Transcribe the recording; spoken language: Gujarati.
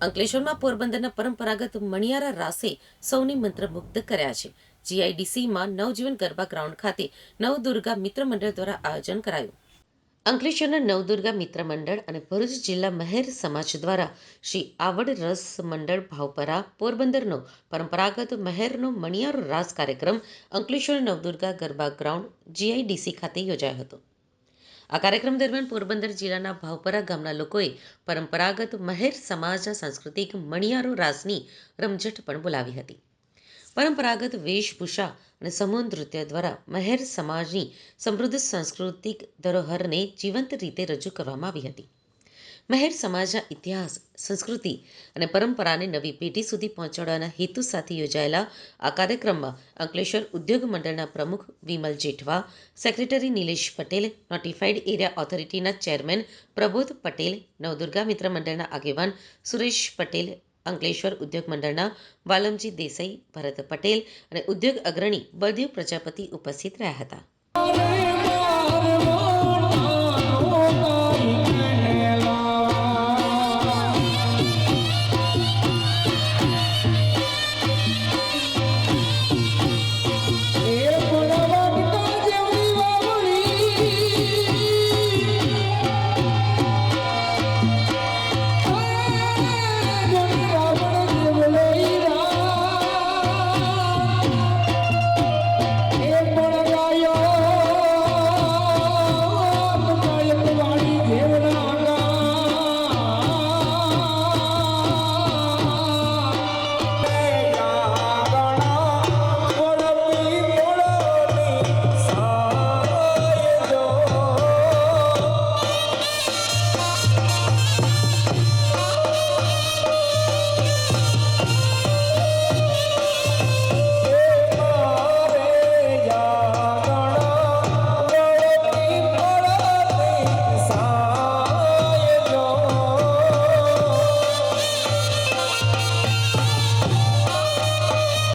અંકલેશ્વરમાં પોરબંદરના પરંપરાગત મણિયારા રાસે સૌને મંત્રમુગ્ધ કર્યા છે. જીઆઈડીસીમાં નવજીવન ગરબા ગ્રાઉન્ડ ખાતે નવદુર્ગા મિત્ર મંડળ દ્વારા આયોજન કરાયું. અંકલેશ્વરના નવદુર્ગા મિત્ર મંડળ અને ભરૂચ જિલ્લા મહેર સમાજ દ્વારા શ્રી આવડ રસ મંડળ ભાવપરા પોરબંદરનો પરંપરાગત મહેરનો મણિયારો રાસ કાર્યક્રમ અંકલેશ્વર નવદુર્ગા ગરબા ગ્રાઉન્ડ જીઆઈડીસી ખાતે યોજાયો હતો. આ કાર્યક્રમ દરમિયાન પોરબંદર જિલ્લાના ભાવપરા ગામના લોકોએ પરંપરાગત મહેર સમાજના સાંસ્કૃતિક મણિયારો રાસની રમઝટ પણ બોલાવી હતી. પરંપરાગત વેશભૂષા અને સમૂહ નૃત્ય દ્વારા મહેર સમાજની સમૃદ્ધ સાંસ્કૃતિક ધરોહરને જીવંત રીતે રજૂ કરવામાં આવી હતી. મહેર સમાજના ઇતિહાસ, સંસ્કૃતિ અને પરંપરાને નવી પેઢી સુધી પહોંચાડવાના હેતુ સાથે યોજાયેલા આ કાર્યક્રમમાં અંકલેશ્વર ઉદ્યોગ મંડળના પ્રમુખ Vimal Jethwa, secretary Nilesh Patel notified area ઓથોરિટીના chairman Prabodh Patel, Navdurga મિત્ર મંડળના આગેવાન સુરેશ પટેલ, અંકલેશ્વર ઉદ્યોગ મંડળના વાલમજી દેસાઈ, ભરત પટેલ અને ઉદ્યોગ અગ્રણી બળદેવ પ્રજાપતિ ઉપસ્થિત રહ્યા હતા.